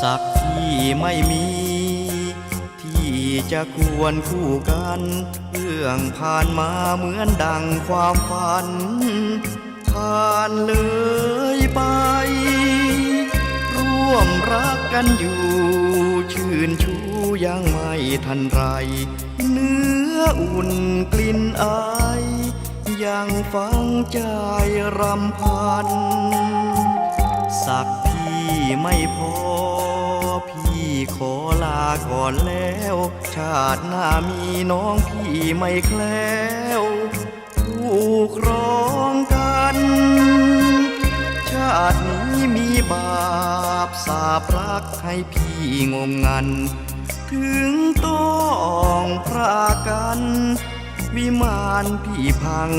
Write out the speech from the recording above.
สักที่ไม่มี ที่จะควรคู่กัน เรื่องผ่านมาเหมือนดังความฝัน ผ่านเลยไป ร่วมรักกันอยู่ ชื่นชูยังไม่ทันไร เนื้ออุ่นกลิ่นอายยังฟังใจรำพัน สักที่ไม่พอ พี่ขอลาก่อนแล้ว ชาติหน้ามีน้องพี่ไม่แคล้วถูกร้องกัน ชาตินี้มีบาปสาปรักให้พี่งมงัน ถึงต้องพรากัน วิมานพี่พัง